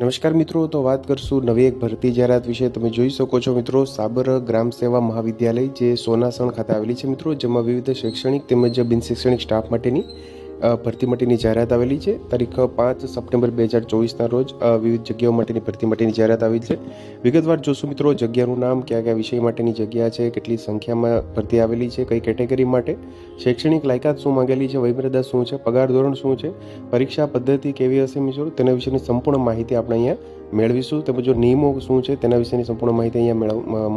નમસ્કાર મિત્રો, તો વાત કરશું નવી એક ભરતી જાહેરાત વિશે. તમે જોઈ શકો છો મિત્રો, સાબર ગ્રામ સેવા મહાવિદ્યાલય જે સોનાસણ ખાતે આવેલી છે મિત્રો, જેમાં વિવિધ શૈક્ષણિક તેમજ બિન શૈક્ષણિક સ્ટાફ માટેની ભરતી માટેની જાહેરાત આવેલી છે. તારીખ પાંચ સપ્ટેમ્બર બે હજાર ચોવીસના રોજ વિવિધ જગ્યાઓ માટેની ભરતી માટેની જાહેરાત આવી છે. વિગતવાર જોશું મિત્રો, જગ્યાનું નામ, કયા કયા વિષય માટેની જગ્યા છે, કેટલી સંખ્યામાં ભરતી આવેલી છે, કઈ કેટેગરી માટે, શૈક્ષણિક લાયકાત શું માંગેલી છે, વયમર્યાદા શું છે, પગાર ધોરણ શું છે, પરીક્ષા પદ્ધતિ કેવી હશે મિત્રો, તેના વિશેની સંપૂર્ણ માહિતી આપણે અહીંયા મેળવીશું. તેમજ જો નિયમો શું છે તેના વિશેની સંપૂર્ણ માહિતી અહીંયા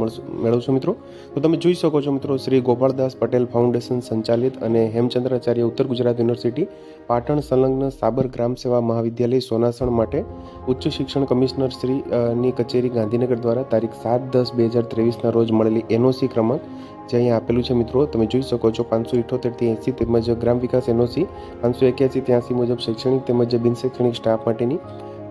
મેળવશું મિત્રો. તો તમે જોઈ શકો છો મિત્રો, શ્રી ગોપાળદાસ પટેલ ફાઉન્ડેશન સંચાલિત અને હેમચંદ્રાચાર્ય ઉત્તર ગુજરાત યુનિવર્સિટી પાટણ સંલગ્ન સાબર ગ્રામ સેવા મહાવિદ્યાલય સોનાસણ માટે ઉચ્ચ શિક્ષણ કમિશનર શ્રી ની કચેરી ગાંધીનગર દ્વારા તારીખ સાત દસ બે હજાર ત્રેવીસના રોજ મળેલી એનઓસી ક્રમાંક, જે અહીંયા આપેલું છે મિત્રો, તમે જોઈ શકો છો પાંચસો ઇઠોતેરથી એંસી તેમજ ગ્રામ વિકાસ એનઓસી, પાંચસો એક્યાસી ત્યાંસી મુજબ શૈક્ષણિક તેમજ બિન શૈક્ષણિક સ્ટાફ માટેની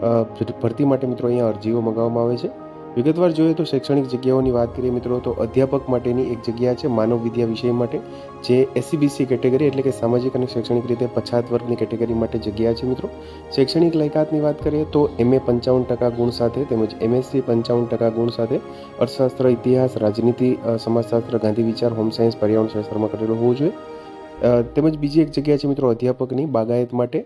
ભરતી માટે મિત્રો અહીંયા અરજીઓ મંગાવવામાં આવે છે. વિગતવાર જોઈએ તો શૈક્ષણિક જગ્યાઓની વાત કરીએ મિત્રો, તો અધ્યાપક માટેની એક જગ્યા છે માનવ વિદ્યા વિષય માટે, જે એસસીબીસી કેટેગરી એટલે કે સામાજિક અને શૈક્ષણિક રીતે પછાત વર્ગની કેટેગરી માટે જગ્યા છે મિત્રો. શૈક્ષણિક લાયકાતની વાત કરીએ તો એમએ પંચાવન ટકા ગુણ સાથે તેમજ એમએસસી પંચાવન ટકા ગુણ સાથે અર્થશાસ્ત્ર, ઇતિહાસ, રાજનીતિ સમાજશાસ્ત્ર, ગાંધી વિચાર, હોમ સાયન્સ, પર્યાવરણ શાસ્ત્રમાં કરેલો હોવો જોઈએ. તેમજ બીજી એક જગ્યા છે મિત્રો અધ્યાપકની બાગાયત માટે.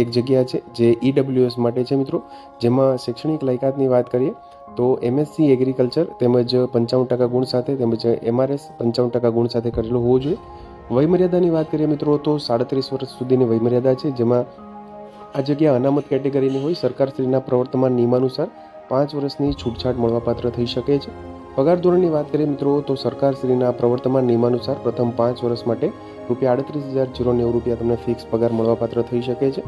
એક જગ્યા છે જે ઈડબ્લ્યુએસ માટે છે મિત્રો. જેમાં શૈક્ષણિક લાયકાતની વાત કરીએ, તો એમએસસી એગ્રીકલ્ચર તેમજ પંચાવન ટકા ગુણ સાથે તેમજ એમઆરએસ પંચાવન ટકા ગુણ સાથે કરેલું હોવું જોઈએ. વયમર્યાદાની વાત કરીએ મિત્રો, તો સાડત્રીસ વર્ષ સુધીની વયમર્યાદા છે, જેમાં આ જગ્યા અનામત કેટેગરીની હોય, સરકારશ્રીના પ્રવર્તમાન નિયમાનુસાર પાંચ વર્ષની છૂટછાટ મળવાપાત્ર થઈ શકે છે. પગાર ધોરણની વાત કરીએ મિત્રો, તો સરકારશ્રીના પ્રવર્તમાન નિયમાનુસાર પ્રથમ પાંચ વર્ષ માટે રૂપિયા આડત્રીસ હજાર જીરો નેવું રૂપિયા તમને ફિક્સ પગાર મળવાપાત્ર થઈ શકે છે.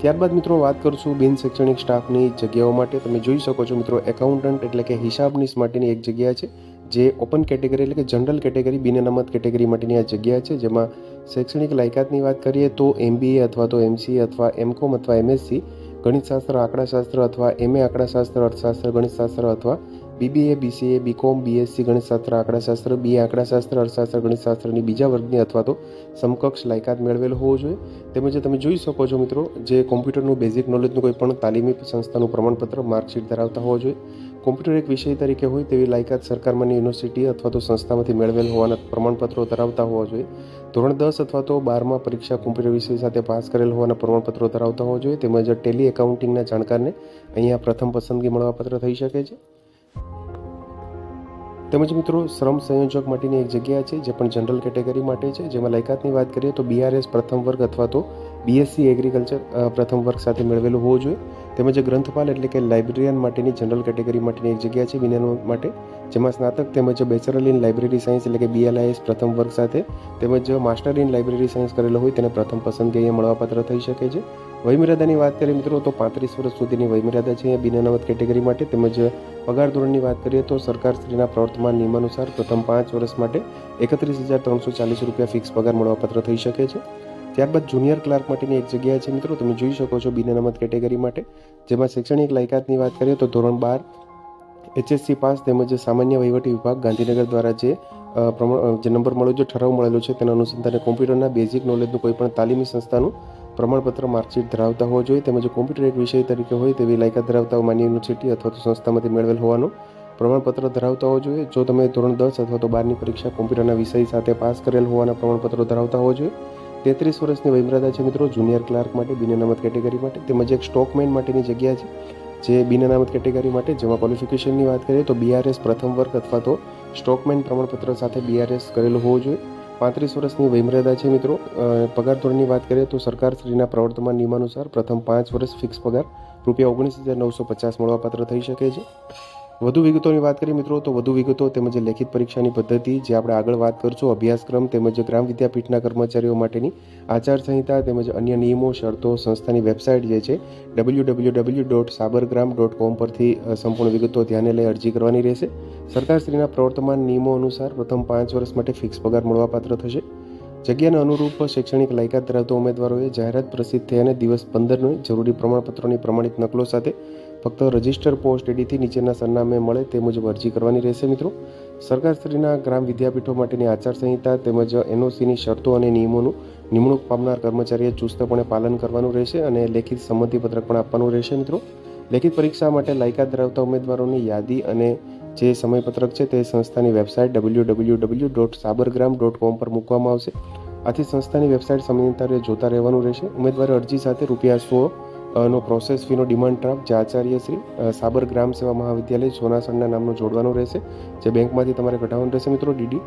ત્યારબાદ મિત્રો વાત કરશું બિન શૈક્ષણિક સ્ટાફની જગ્યાઓ માટે. તમે જોઈ શકો છો મિત્રો એકાઉન્ટન્ટ એટલે કે હિસાબનીસ માટેની એક જગ્યા છે, જે ઓપન કેટેગરી એટલે કે જનરલ કેટેગરી બિન અનામત કેટેગરી માટેની આ જગ્યા છે. જેમાં શૈક્ષણિક લાયકાતની વાત કરીએ તો એમબીએ અથવા તો એમસીએ અથવા એમકોમ અથવા એમએસસી ગણિતશાસ્ત્ર, આંકડાશાસ્ત્ર અથવા એમએ આંકડાશાસ્ત્ર, અર્થશાસ્ત્ર, ગણિતશાસ્ત્ર અથવા બીબીએ બીસીએ બીકોમ બીએસસી ગણિતશાસ્ત્ર આંકડાશાસ્ત્ર બી આંકડાશાસ્ત્ર અર્થશાસ્ત્ર ગણિતશાસ્ત્રની બીજા વર્ગની અથવા તો સમકક્ષ લાયકાત મેળવેલ હોવો જોઈએ. તેમજ તમે જોઈ શકો છો મિત્રો, જે કોમ્પ્યુટરનું બેઝિક નોલેજનું કોઈ પણ તાલીમી સંસ્થાનું પ્રમાણપત્ર માર્કશીટ ધરાવતા હોવો જોઈએ. કોમ્પ્યુટર એક વિષય તરીકે હોય તેવી લાયકાત સરકારમાંની યુનિવર્સિટી અથવા તો સંસ્થામાંથી મેળવેલ હોવાના પ્રમાણપત્રો ધરાવતા હોવા જોઈએ. ધોરણ દસ અથવા તો બારમાં પરીક્ષા કોમ્પ્યુટર વિષય સાથે પાસ કરેલ હોવાના પ્રમાણપત્રો ધરાવતા હોવા જોઈએ. તેમજ ટેલી એકાઉન્ટિંગના જાણકારને અહીંયા પ્રથમ પસંદગી મળવાપાત્ર થઈ શકે છે. તેમજ મિત્રો, શ્રમ સંયોજક માટેની એક જગ્યા છે, જે પણ જનરલ કેટેગરી માટે છે. જેમાં લાયકાતની વાત કરીએ તો બીઆરએસ પ્રથમ વર્ગ અથવા તો બીએસસી એગ્રીકલ્ચર પ્રથમ વર્ગ સાથે મેળવેલું હોવું જોઈએ. તેમજ ગ્રંથપાલ એટલે કે લાઇબ્રેરિયન માટેની જનરલ કેટેગરી માટેની એક જગ્યા છે, વિજ્ઞાન માટે. જેમાં સ્નાતક તેમજ બેચરલ ઇન લાઇબ્રેરી સાયન્સ એટલે કે બીએલઆઈએસ પ્રથમ વર્ગ સાથે તેમજ માસ્ટર ઇન લાઇબ્રેરી સાયન્સ કરેલો હોય, તેને પ્રથમ પસંદગી અહીંયા મળવાપાત્ર થઈ શકે છે. વયમર્યાદાની વાત કરીએ મિત્રો, તો પાંત્રીસ વર્ષ સુધીની વયમર્યાદા છે. બિન અનામત કેટેગરી માટે તેમજ પગાર ધોરણની વાત કરીએ તો સરકારશ્રીના પ્રવર્તમાન નિયમાનુસાર પ્રથમ પાંચ વર્ષ માટે એકત્રીસ હજાર ત્રણસો ચાલીસ રૂપિયા ફિક્સ પગાર મળવાપાત્ર થઈ શકે છે. ત્યારબાદ જુનિયર ક્લાર્ક માટેની એક જગ્યા છે મિત્રો, તમે જોઈ શકો છો બિન કેટેગરી માટે. જેમાં શૈક્ષણિક લાયકાતની વાત કરીએ તો ધોરણ બાર, એચએસસી પાસ તેમજ સામાન્ય વહીવટી વિભાગ ગાંધીનગર દ્વારા જે જે નંબર મળ્યો છે ઠરાવ મળેલો છે તેના અનુસંધાને કોમ્પ્યુટરના બેઝિક નોલેજનું કોઈ પણ તાલીમી સંસ્થાનું પ્રમાણપત્ર માર્કશીટ ધરાવતા હોવા જોઈએ તેમજ કોમ્પ્યુટર એક વિષય તરીકે હોય તેવી લાયકાત ધરાવતા માન્ય યુનિવર્સિટી અથવા તો સંસ્થામાંથી મેળવેલ હોવાનું પ્રમાણપત્ર ધરાવતા હોવા જોઈએ. જો તમે ધોરણ દસ અથવા તો બારની પરીક્ષા કોમ્પ્યુટરના વિષય સાથે પાસ કરેલ હોવાના પ્રમાણપત્રો ધરાવતા હોવો જોઈએ. તેત્રીસ વર્ષની વયમર્યાદા છે મિત્રો, જુનિયર ક્લાર્ક માટે, બિન અનામત કેટેગરી માટે, તેમજ એક સ્ટોકમેન માટેની જગ્યા છે. જે બિન અનામત કેટેગરી માટે, જેમાં ક્વોલિફિકેશનની વાત કરીએ તો બીઆરએસ પ્રથમ વર્ગ અથવા તો સ્ટોકમેન પ્રમાણપત્ર સાથે બીઆરએસ કરેલું હોવું જોઈએ. પાંત્રીસ વર્ષની વયમર્યાદા છે મિત્રો. પગાર ધોરણની વાત કરીએ તો સરકારશ્રીના પ્રવર્તમાન નિયમાનુસાર પ્રથમ પાંચ વર્ષ ફિક્સ પગાર રૂપિયા ઓગણીસ હજાર નવસો પચાસ મળવાપાત્ર થઈ શકે છે. વધુ વિગતોની વાત કરીએ મિત્રો, તો વધુ વિગતો તેમજ લેખિત પરીક્ષાની પદ્ધતિ, જે આપણે આગળ વાત કરશું, અભ્યાસક્રમ તેમજ ગ્રામ વિદ્યાપીઠના કર્મચારીઓ માટેની આચારસંહિતા તેમજ અન્ય નિયમો, શરતો, સંસ્થાની વેબસાઇટ જે છે W W W dot Sabargram dot com પરથી સંપૂર્ણ વિગતો ધ્યાને લઈ અરજી કરવાની રહેશે. સરકારશ્રીના પ્રવર્તમાન નિયમો અનુસાર પ્રથમ પાંચ વર્ષ માટે ફિક્સ પગાર મળવાપાત્ર થશે. જગ્યાને અનુરૂપ શૈક્ષણિક લાયકાત ધરાવતા ઉમેદવારોએ જાહેરાત પ્રસિદ્ધ થયાને દિવસ પંદરની જરૂરી પ્રમાણપત્રોની પ્રમાણિત નકલો સાથે ફક્ત રજિસ્ટર પોસ્ટ એડીથી નીચેના સરનામે મળે તે મુજબ અરજી કરવાની રહેશે મિત્રો. સરકારશ્રીના ગ્રામ વિદ્યાપીઠો માટેની આચારસંહિતા તેમજ એનઓસીની શરતો અને નિયમોનું નિમણૂક પામનાર કર્મચારીએ ચુસ્તપણે પાલન કરવાનું રહેશે અને લેખિત સંમતિપત્રક પણ આપવાનું રહેશે મિત્રો. લેખિત પરીક્ષા માટે લાયકાત ધરાવતા ઉમેદવારોની યાદી અને જે સમયપત્રક છે તે સંસ્થાની website W W W dot Sabargram dot com પર મૂકવામાં આવશે. આથી સંસ્થાની વેબસાઇટ સમયાંતરે જોતા રહેવાનું રહેશે. ઉમેદવારે અરજી સાથે રૂપિયા સો નો પ્રોસેસ ફીનો ડિમાન્ડ ડ્રાફ્ટ જે આચાર્ય શ્રી સાબર ગ્રામ સેવા મહાવિદ્યાલય સોનાસણના નામનો જોડવાનું રહેશે, જે બેંકમાંથી તમારે કઢાવવાનું રહેશે મિત્રો ડીડી.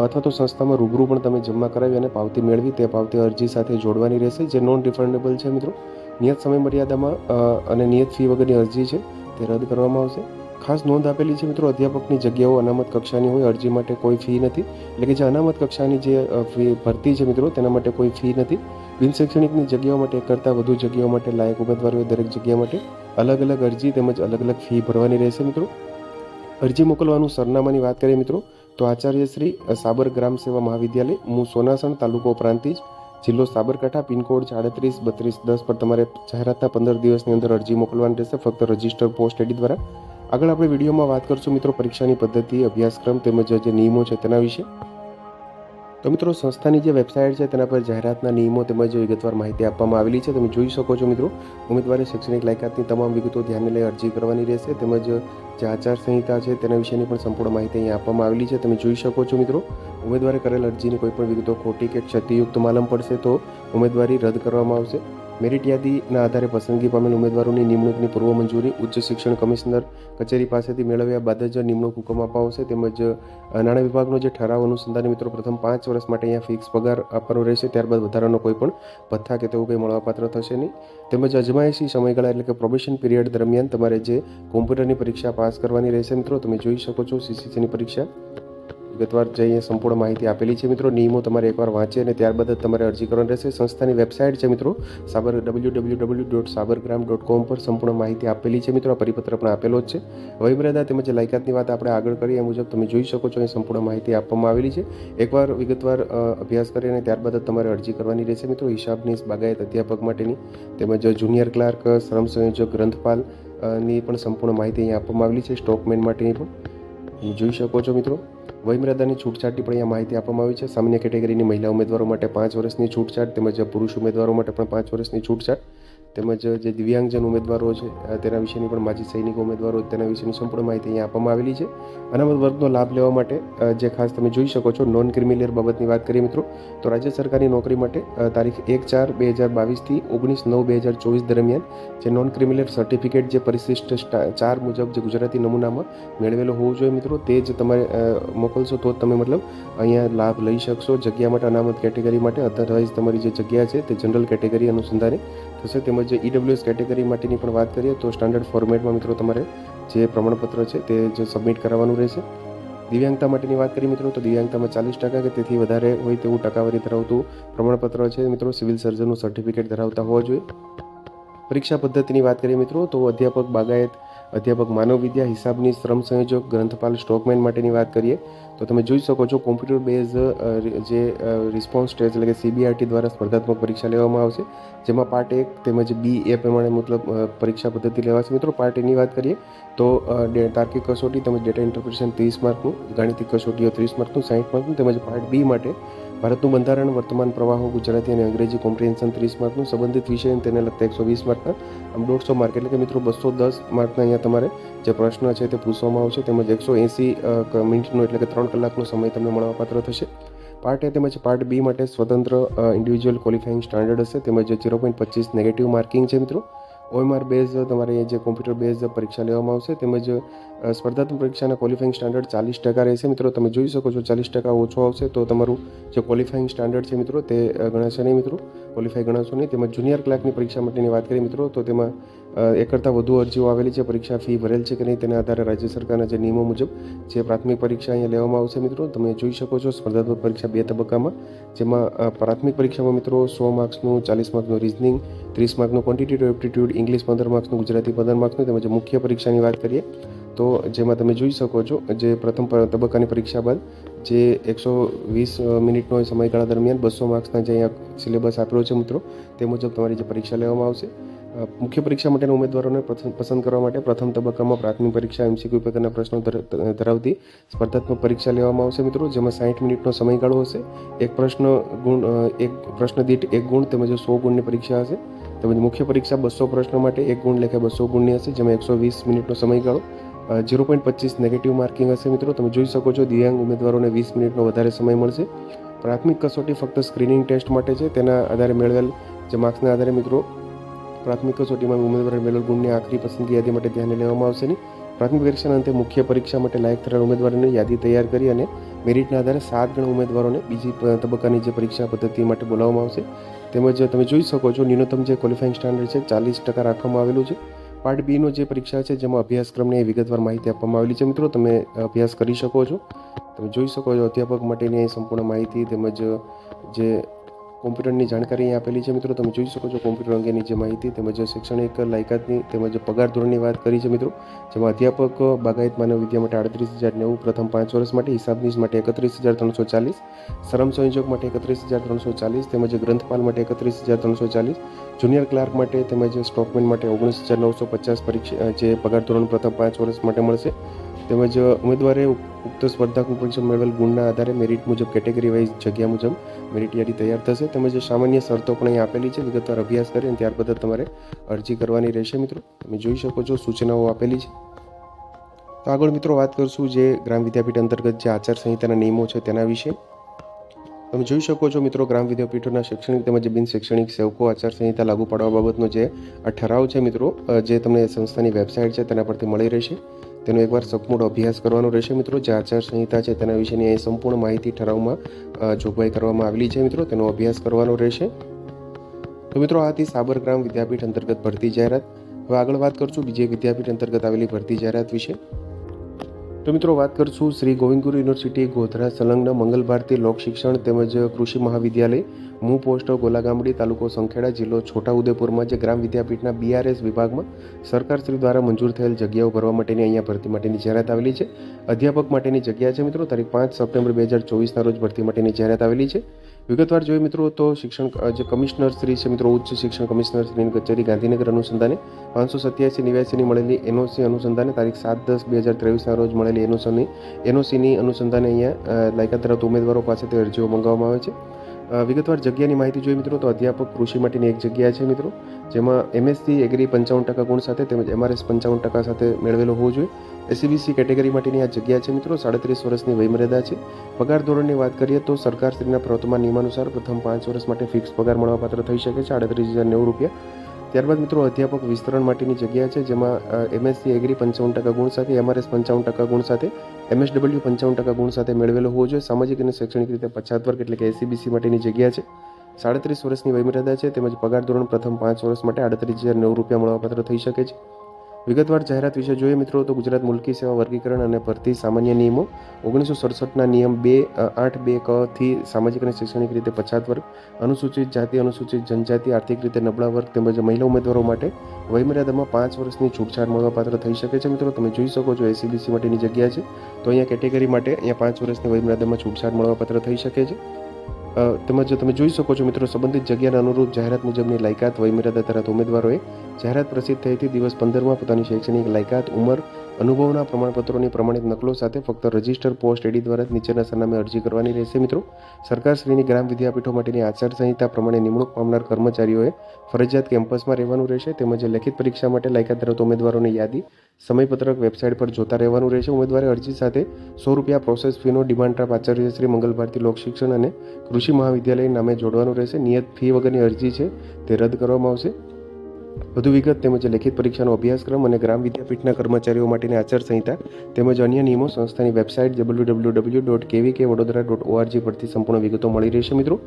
અથવા તો સંસ્થામાં રૂબરૂ પણ તમે જમા કરાવી અને પાવતી મેળવી, તે પાવતી અરજી સાથે જોડવાની રહેશે, જે નોન રિફંડેબલ છે મિત્રો. નિયત સમય મર્યાદામાં અને નિયત ફી વગરની અરજી છે, તે રદ કરવામાં આવશે. ખાસ નોંધ આપેલી છે મિત્રો, અધ્યાપકની જગ્યાઓ અનામત કક્ષાની હોય, અરજી માટે કોઈ ફી નથી. એટલે કે જે અનામત કક્ષાની જે ફી ભરતી છે મિત્રો, તેના માટે કોઈ ફી નથી. બિન શૈક્ષણિકની જગ્યાઓ માટે એક કરતાં વધુ જગ્યાઓ માટે લાયક ઉમેદવારોએ દરેક જગ્યા માટે અલગ અલગ અરજી તેમજ અલગ અલગ ફી ભરવાની રહેશે મિત્રો. અરજી મોકલવાનું સરનામાની વાત કરીએ મિત્રો, તો આચાર્ય શ્રી સાબર ગ્રામ સેવા મહાવિદ્યાલય હું સોનાસણ તાલુકો પ્રાંતિજ, જિલ્લો સાબરકાંઠા, પિનકોડ સાડત્રીસ, બત્રીસ, દસ પર તમારે જાહેરાતના પંદર દિવસની અંદર અરજી મોકલવાની રહેશે, ફક્ત રજિસ્ટર પોસ્ટ એડી દ્વારા. આગળ આપણે વિડીયોમાં વાત કરશું મિત્રો પરીક્ષાની પદ્ધતિ, અભ્યાસક્રમ તેમજ જે નિયમો છે તેના વિશે. તો મિત્રો, સંસ્થાની જે વેબસાઇટ છે તેના પર જાહેરાતના નિયમો તેમજ વિગતવાર માહિતી આપવામાં આવેલી છે. તમે જોઈ શકો છો મિત્રો, ઉમેદવારે શૈક્ષણિક લાયકાતની તમામ વિગતો ધ્યાને લઈ અરજી કરવાની રહેશે તેમજ જે આચારસંહિતા છે તેના વિશેની પણ સંપૂર્ણ માહિતી અહીં આપવામાં આવેલી છે. તમે જોઈ શકો છો મિત્રો, ઉમેદવારે કરેલ અરજીની કોઈ પણ વિગતો ખોટી કે ક્ષતિયુક્ત માલમ પડશે તો ઉમેદવારી રદ કરવામાં આવશે. મેરિટ યાદીના આધારે પસંદગી પામેલ ઉમેદવારોની નિમણૂકની પૂર્વ મંજૂરી ઉચ્ચ શિક્ષણ કમિશનર કચેરી પાસેથી મેળવ્યા બાદ જ નિમણૂક હુકમ આપવામાં આવશે તેમજ નાણાં વિભાગનો જે ઠરાવ અનુસંધાને મિત્રો, પ્રથમ પાંચ વર્ષ માટે અહીંયા ફિક્સ પગાર આપવાનો રહેશે. ત્યારબાદ વધારાનો કોઈ પણ ભથ્થા કે તેવું કંઈ મળવાપાત્ર થશે નહીં. તેમજ અજમાયશી સમયગાળા એટલે કે પ્રોબેશન પીરિયડ દરમિયાન તમારે જે કોમ્પ્યુટરની પરીક્ષા પાસ કરવાની રહેશે મિત્રો. તમે જોઈ શકો છો સીસીસીની પરીક્ષા. વિગતવાર જે અહીંયા સંપૂર્ણ માહિતી આપેલી છે મિત્રો. નિયમો તમારે એકવાર વાંચી અને ત્યારબાદ તમારે અરજી કરવાની રહેશે. સંસ્થાની વેબસાઇટ છે મિત્રો, Sabar W W W dot Sabargram dot com પર સંપૂર્ણ માહિતી આપેલી છે મિત્રો. આ પરિપત્ર પણ આપેલો જ છે. વયમર્યાદા તેમજ લાયકાતની વાત આપણે આગળ કરી એ મુજબ તમે જોઈ શકો છો, અહીં સંપૂર્ણ માહિતી આપવામાં આવેલી છે. એકવાર વિગતવાર અભ્યાસ કરી અને ત્યારબાદ તમારે અરજી કરવાની રહેશે મિત્રો. હિસાબની બાગાયત અધ્યાપક માટેની તેમજ જુનિયર ક્લાર્ક, શ્રમ સંયોજક, ગ્રંથપાલ ની પણ સંપૂર્ણ માહિતી અહીં આપવામાં આવેલી છે સ્ટોકમેન માટેની પણ. જોઈ શકો છો મિત્રો વયમર્યાદાની છૂટછાટની પણ અહીંયા માહિતી આપવામાં આવી છે. સામાન્ય કેટેગરીની મહિલા ઉમેદવારો માટે પાંચ વર્ષની છૂટછાટ તેમજ પુરુષ ઉમેદવારો માટે પણ પાંચ વર્ષની છૂટછાટ. તેમજ જે દિવ્યાંગજન ઉમેદવારો છે તેના વિશેની પણ માજી સૈનિક ઉમેદવારો તેના વિશેની સંપૂર્ણ માહિતી અહીંયા આપવામાં આવેલી છે. અનામત વર્ગનો લાભ લેવા માટે જે ખાસ તમે જોઈ શકો છો નોન ક્રિમિલિયર બાબતની વાત કરીએ મિત્રો, તો રાજ્ય સરકારની નોકરી માટે તારીખ એક ચાર બે હજાર બાવીસથી ઓગણીસ નવ બે હજાર ચોવીસ દરમિયાન જે નોન ક્રિમિલિયર સર્ટિફિકેટ જે પરિશિષ્ટ ચાર મુજબ જે ગુજરાતી નમૂનામાં મેળવેલો હોવો જોઈએ મિત્રો, તે જ તમારે મોકલશો તો જ તમે મતલબ અહીંયા લાભ લઈ શકશો. જગ્યા માટે અનામત કેટેગરી માટે અધરવાઇઝ તમારી જે જગ્યા છે તે જનરલ કેટેગરી અનુસંધાને થશે તેમજ ઈડબ્લ્યુએસ કેટેગરી માટેની પણ વાત કરીએ તો સ્ટાન્ડર્ડ ફોર્મેટમાં મિત્રો તમારે જે પ્રમાણપત્ર છે તે જે સબમિટ કરાવવાનું રહેશે. દિવ્યાંગતા માટેની વાત કરીએ મિત્રો, તો દિવ્યાંગતામાં ચાલીસ ટકા કે તેથી વધારે હોય તેવું ટકાવારી ધરાવતું પ્રમાણપત્ર છે મિત્રો, સિવિલ સર્જનનું સર્ટિફિકેટ ધરાવતા હોવા જોઈએ. પરીક્ષા પદ્ધતિની વાત કરીએ મિત્રો, તો અધ્યાપક બાગાયત અધ્યાપક માનવ વિદ્યા હિસાબની શ્રમ સંયોજક ગ્રંથપાલ સ્ટોકમેન માટેની વાત કરીએ, તો તમે જોઈ શકો છો કોમ્પ્યુટર બેઝ જે રિસ્પોન્સ ટેસ્ટ એટલે કે સીબીઆરટી દ્વારા સ્પર્ધાત્મક પરીક્ષા લેવામાં આવશે, જેમાં પાર્ટ એક તેમજ બી એ પ્રમાણે મતલબ પરીક્ષા પદ્ધતિ લેવાશે. મિત્રો પાર્ટ એની વાત કરીએ, તો તાર્કિક કસોટી તેમજ ડેટા ઇન્ટરપ્રિટેશન ત્રીસ માર્કનું, ગાણિતિક કસોટીઓ ત્રીસ માર્કનું સાઠ માર્કનું તેમજ પાર્ટ બી માટે ભારતનું બંધારણ, વર્તમાન પ્રવાહો, ગુજરાતી અને અંગ્રેજી કોમ્પ્રિહેન્શન ત્રીસ માર્કનું સંબંધિત વિષય અને તેને લગતા એકસો વીસ માર્કના, આમ દોઢસો માર્ક. એટલે કે મિત્રો બસો દસ માર્કના અહીંયા તમારે જે પ્રશ્ન છે તે પૂછવામાં આવશે. તેમજ એકસો એંસી મિનિટનો એટલે કે ત્રણ કલાકનો સમય તમને મળવાપાત્ર થશે. પાર્ટ એ તેમજ પાર્ટ બી માટે સ્વતંત્ર ઇન્ડિવિજ્યુઅલ ક્વોલિફાઇંગ સ્ટાન્ડર્ડ હશે. તેમજ ઝીરો પોઈન્ટ પચીસ નેગેટિવ માર્કિંગ છે મિત્રો. ઓએમઆર બેઝ તમારે જે કોમ્પ્યુટર બેઝ પરીક્ષા લેવામાં આવશે. તેમજ સ્પર્ધાત્મક પરીક્ષાના ક્વોલિફાઇંગ સ્ટાન્ડર્ડ ચાલીસ ટકા રહેશે. મિત્રો, તમે જોઈ શકો છો ચાલીસ ટકા ઓછો આવશે. તો તમારું જે ક્વોલિફાઇંગ સ્ટાન્ડર્ડ છે મિત્રો, તે ગણાશે નહીં મિત્રો. ક્વોલિફાઈ ગણાશો નહીં. તેમજ જુનિયર ક્લાર્કની પરીક્ષા માટેની વાત કરીએ મિત્રો, તો તેમાં એક કરતાં વધુ અરજીઓ આવેલી છે. પરીક્ષા ફી ભરેલ છે કે નહીં તેના આધારે રાજ્ય સરકારના જે નિયમો મુજબ જે પ્રાથમિક પરીક્ષા અહીંયા લેવામાં આવશે મિત્રો. તમે જોઈ શકો છો સ્પર્ધાત્મક પરીક્ષા બે તબક્કામાં, જેમાં પ્રાથમિક પરીક્ષામાં મિત્રો સો માર્ક્સનું, ચાલીસ માર્ક્સનું રિઝનિંગ ત્રીસ માર્કનું ક્વોન્ટિટેટિવ એપ્ટિટ્યૂડ ઇંગ્લિશ પંદર માર્ક્સનું, ગુજરાતી પંદર માર્ક્સનું, તેમજ મુખ્ય પરીક્ષાની વાત કરીએ તો જેમાં તમે જોઈ શકો છો જે પ્રથમ તબક્કાની પરીક્ષા બાદ જે એકસો વીસ મિનિટનો સમયગાળા દરમિયાન બસો માર્ક્સના જે અહીંયા સિલેબસ આપેલો છે મિત્રો, તે મુજબ તમારી જે પરીક્ષા લેવામાં આવશે. મુખ્ય પરીક્ષા માટેના ઉમેદવારોને પસંદ કરવા માટે પ્રથમ તબક્કામાં પ્રાથમિક પરીક્ષા, એમસીક્યુ પ્રકારના પ્રશ્નો ધર- ધરાવતી સ્પર્ધાત્મક પરીક્ષા લેવામાં આવશે મિત્રો, જેમાં સાઠ મિનિટનો સમયગાળો હશે, એક પ્રશ્ન ગુણ એક પ્રશ્ન દીઠ એક ગુણ તેમજ સો ગુણની પરીક્ષા હશે. તેમજ મુખ્ય પરીક્ષા બસો પ્રશ્નો માટે એક ગુણ લેખે બસો ગુણની હશે, જેમાં એકસો વીસ મિનિટનો સમયગાળો ઝીરો પોઈન્ટ પચીસ નેગેટિવ માર્કિંગ હશે મિત્રો. તમે જોઈ શકો છો દિવ્યાંગ ઉમેદવારોને વીસ મિનિટનો વધારે સમય મળશે. પ્રાથમિક કસોટી ફક્ત સ્ક્રીનિંગ ટેસ્ટ માટે છે. તેના આધારે મેળવેલ જે માર્ક્સના આધારે મિત્રો, પ્રાથમિક કસોટીમાં ઉમેદવારે મેળવેલ ગુણની આખરી પસંદગી યાદી માટે ધ્યાને લેવામાં આવશે નહીં. પ્રાથમિક પરીક્ષાના અંતે મુખ્ય પરીક્ષા માટે લાયક થયેલા ઉમેદવારોની યાદી તૈયાર કરી અને મેરિટના આધારે સાત ગણ ઉમેદવારોને બીજી તબક્કાની જે પરીક્ષા પદ્ધતિ માટે બોલાવવામાં આવશે. તેમજ તમે જોઈ શકો છો, ન્યૂનતમ જે ક્વોલિફાઇંગ સ્ટાન્ડર્ડ છે, ચાલીસ ટકા રાખવામાં આવેલું છે. પાર્ટ બીનો જે પરીક્ષા છે, જેમાં અભ્યાસક્રમની વિગતવાર માહિતી આપવામાં આવેલી છે. મિત્રો, તમે અભ્યાસ કરી શકો છો. તમે જોઈ શકો છો, અધ્યાપક માટેની સંપૂર્ણ માહિતી તેમજ જે કોમ્પ્યુટરની જાણકારી અહીં આપેલી છે મિત્રો. તમે જોઈ શકો છો કોમ્પ્યુટર અંગેની જે માહિતી તેમજ શૈક્ષણિક લાયકાતની તેમજ પગાર ધોરણની વાત કરી છે મિત્રો, જેમાં અધ્યાપક બાગાયત માનવ વિદ્યા માટે આડત્રીસ હજાર નેવું પ્રથમ પાંચ વર્ષ માટે હિસાબનીસ માટે એકત્રીસ હજાર ત્રણસો ચાલીસ, શ્રમ સંયોજક માટે એકત્રીસ હજાર ત્રણસો ચાલીસ, તેમજ ગ્રંથપાલ માટે એકત્રીસ હજાર ત્રણસો ચાલીસ, જુનિયર ક્લાર્ક માટે તેમજ સ્ટોકમેન માટે ઓગણીસ હજાર નવસો પચાસ પરીક્ષા જે પગાર ધોરણ પ્રથમ પાંચ વર્ષ માટે મળશે. તેમજ ઉમેદવારે ઉક્ત સ્પર્ધાત્મક પરીક્ષા મેળવેલ ગુણના આધારે મેરિટ મુજબ કેટેગરી વાઇઝ જગ્યા મુજબ મેરિટ યાદી તૈયાર થશે. તેમજ સામાન્ય શરતો પણ અહીં આપેલી છે. વિગતવાર અભ્યાસ કરી અને ત્યારબાદ તમારે અરજી કરવાની રહેશે મિત્રો. તમે જોઈ શકો છો, સૂચનાઓ આપેલી છે. તો આગળ મિત્રો વાત કરશું જે ગ્રામ વિદ્યાપીઠ અંતર્ગત જે આચારસંહિતાના નિયમો છે તેના વિશે. તમે જોઈ શકો છો મિત્રો, ગ્રામ વિદ્યાપીઠોના શૈક્ષણિક તેમજ બિન શૈક્ષણિક સેવકો આચારસંહિતા લાગુ પાડવા બાબતનો જે આ ઠરાવ છે મિત્રો જે તમને સંસ્થાની વેબસાઇટ છે તેના પરથી મળી રહેશે. તેનો એકવાર સંપૂર્ણ અભ્યાસ કરવાનો રહેશે મિત્રો. જે આચારસંહિતા છે તેના વિશેની અહીં સંપૂર્ણ માહિતી ઠરાવમાં જોગવાઈ કરવામાં આવેલી છે મિત્રો. તેનો અભ્યાસ કરવાનો રહેશે. તો મિત્રો આ હતી સાબરગ્રામ વિદ્યાપીઠ અંતર્ગત ભરતી જાહેરાત. હવે આગળ વાત કરશું બીજી વિદ્યાપીઠ અંતર્ગત આવેલી ભરતી જાહેરાત વિશે. તો મિત્રો વાત કરશું શ્રી ગોવિંદગુરુ યુનિવર્સિટી ગોધરા સંલગ્ન મંગલ ભારતી લોક શિક્ષણ તેમજ કૃષિ મહાવિદ્યાલય, મૂ પોસ્ટ, ગોલાગામડી તાલુકો સંખેડા જિલ્લો છોટાઉદેપુરમાં જે ગ્રામ વિદ્યાપીઠના બીઆરએસ વિભાગમાં સરકારશ્રી દ્વારા મંજૂર થયેલ જગ્યાઓ ભરવા માટેની અહીંયા ભરતી માટેની જાહેરાત આવેલી છે. અધ્યાપક માટેની જગ્યા છે મિત્રો, તારીખ પાંચ સપ્ટેમ્બર બે હજાર ચોવીસના રોજ ભરતી માટેની જાહેરાત આવેલી છે. વિગતવાર જોઈએ મિત્રો, તો શિક્ષણ જે કમિશનર શ્રી છે, મિત્રો, ઉચ્ચ શિક્ષણ કમિશનર શ્રીની કચેરી, ગાંધીનગર અનુસંધાને પાંચસો સત્યાસી નેવ્યાસીની મળેલી એનઓસી અનુસંધાને તારીખ સાત દસ બે હજાર ત્રેવીસના રોજ મળેલી એનઓસીની એનઓસીની અનુસંધાને અહીંયા લાયકાત ધરાવતા ઉમેદવારો પાસેથી અરજીઓ મંગાવવામાં આવે છે. વિગતવાર જગ્યાની માહિતી જોઈએ મિત્રો, તો અધ્યાપક કૃષિ માટેની એક જગ્યા છે મિત્રો, જેમાં એમએસસી એગ્રી પંચાવન ટકા ગુણ સાથે તેમજ એમઆરએસ પંચાવન ટકા સાથે મેળવેલો હોવો જોઈએ. એસસીબીસી કેટેગરી માટેની આ જગ્યા છે મિત્રો, સાડત્રીસ વર્ષની વયમર્યાદા છે. પગાર ધોરણની વાત કરીએ તો સરકારશ્રીના પ્રવર્તમાન નિયમાનુસાર પ્રથમ પાંચ વર્ષ માટે ફિક્સ પગાર મળવાપાત્ર થઈ શકે છે, આડત્રીસ હજાર નેવું રૂપિયા. ત્યારબાદ મિત્રો, અધ્યાપક વિસ્તરણ માટેની જગ્યા છે, જેમાં એમએસસી એગ્રી પંચાવન ટકા ગુણ સાથે એમઆરએસ પંચાવન ટકા ગુણ સાથે એમએસડબલ્યુ પંચાવન ટકા ગુણ સાથે મેળવેલો હોવો જોઈએ. સામાજિક અને શૈક્ષણિક રીતે પછાત વર્ગ એટલે કે એસીબીસી માટેની જગ્યા છે. સાડત્રીસ વર્ષની વયમર્યાદા છે, તેમજ પગાર ધોરણ પ્રથમ પાંચ વર્ષ માટે આડત્રીસ હજાર નવ રૂપિયા મળવાપાત્ર થઈ શકે છે. વિગતવાર જાહેરાત વિશે જોઈએ મિત્રો, તો ગુજરાત મુલકી સેવા વર્ગીકરણ અને ભરતી સામાન્ય નિયમો ઓગણીસો સડસઠના નિયમ બે આઠ, બે, ક થી સામાજિક અને શૈક્ષણિક રીતે પછાત વર્ગ, અનુસૂચિત જાતિ, અનુસૂચિત જનજાતિ, આર્થિક રીતે નબળા વર્ગ તેમજ મહિલા ઉમેદવારો માટે વયમર્યાદામાં પાંચ વર્ષની છૂટછાટ મળવાપાત્ર થઈ શકે છે મિત્રો. તમે જોઈ શકો છો એસીબીસી માટેની જગ્યા છે. તો અહીંયા કેટેગરી માટે અહીંયા પાંચ વર્ષની વયમર્યાદામાં છૂટછાટ મળવાપાત્ર થઈ શકે છે. તેમજ તમે જોઈ શકો છો મિત્રો, સંબંધિત જગ્યાના અનુરૂપ જાહેરાત મુજબની લાયકાત વયમર્યાદા ધરાવતા ઉમેદવારોએ જાહેરાત પ્રસિદ્ધ થઈથી દિવસ પંદરમાં પોતાની શૈક્ષણિક લાયકાત, ઉંમર અનુભવના પ્રમાણપત્રોની પ્રમાણિત નકલો સાથે ફક્ત રજિસ્ટર પોસ્ટ એડી દ્વારા જ નીચેના સરનામે અરજી કરવાની રહેશે, મિત્રો. સરકારશ્રીની ગ્રામ વિદ્યાપીઠો માટેની આચારસંહિતા પ્રમાણે નિમણૂક પામનાર કર્મચારીઓએ ફરજિયાત કેમ્પસમાં રહેવાનું રહેશે તેમજ લેખિત પરીક્ષા માટે લાયકાત ધરાવતા ઉમેદવારોની યાદી, સમયપત્રક વેબસાઇટ પર જોતા રહેવાનું રહેશે. ઉમેદવારે અરજી સાથે સો રૂપિયા પ્રોસેસ ફીનો ડિમાન્ડ ડ્રાફ્ટ આચાર્ય શ્રી મંગલ ભારતી લોક શિક્ષણ અને કૃષિ મહાવિદ્યાલય નામે જોડવાનું રહેશે. નિયત ફી વગરની અરજી છે તે રદ કરવામાં આવશે. વધુ વિગત તેમજ લેખિત પરીક્ષાનો અભ્યાસક્રમ અને ગ્રામ વિદ્યાપીઠના કર્મચારીઓ માટેની આચારસંહિતા તેમજ અન્ય નિયમો સંસ્થાની website W W W dot K V K Vadodara dot ORG પરથી સંપૂર્ણ વિગતો મળી રહેશે મિત્રો.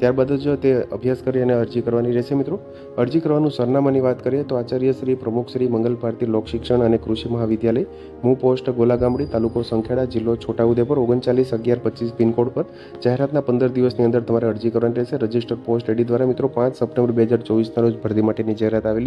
ત્યારબાદ જ તે અભ્યાસ કરી અને અરજી કરવાની રહેશે મિત્રો. અરજી કરવાનું સરનામાની વાત કરીએ તો આચાર્ય શ્રી પ્રમુખ શ્રી મંગલ ભારતી લોક શિક્ષણ અને કૃષિ મહાવિદ્યાલય, મૂ પોસ્ટ ગોલાગામડી, તાલુકો સંખેડા, જિલ્લો છોટાઉદેપુર, ઓગણચાલીસ અગિયાર પચીસ પિનકોડ પર જાહેરાતના પંદર દિવસની અંદર તમારે અરજી કરવાની રહેશે. રજિસ્ટર પોસ્ટ એડી દ્વારા મિત્રો પાંચ સપ્ટેમ્બર બે હજાર ચોવીસના રોજ ભરતી માટેની જાહેરાત આવેલી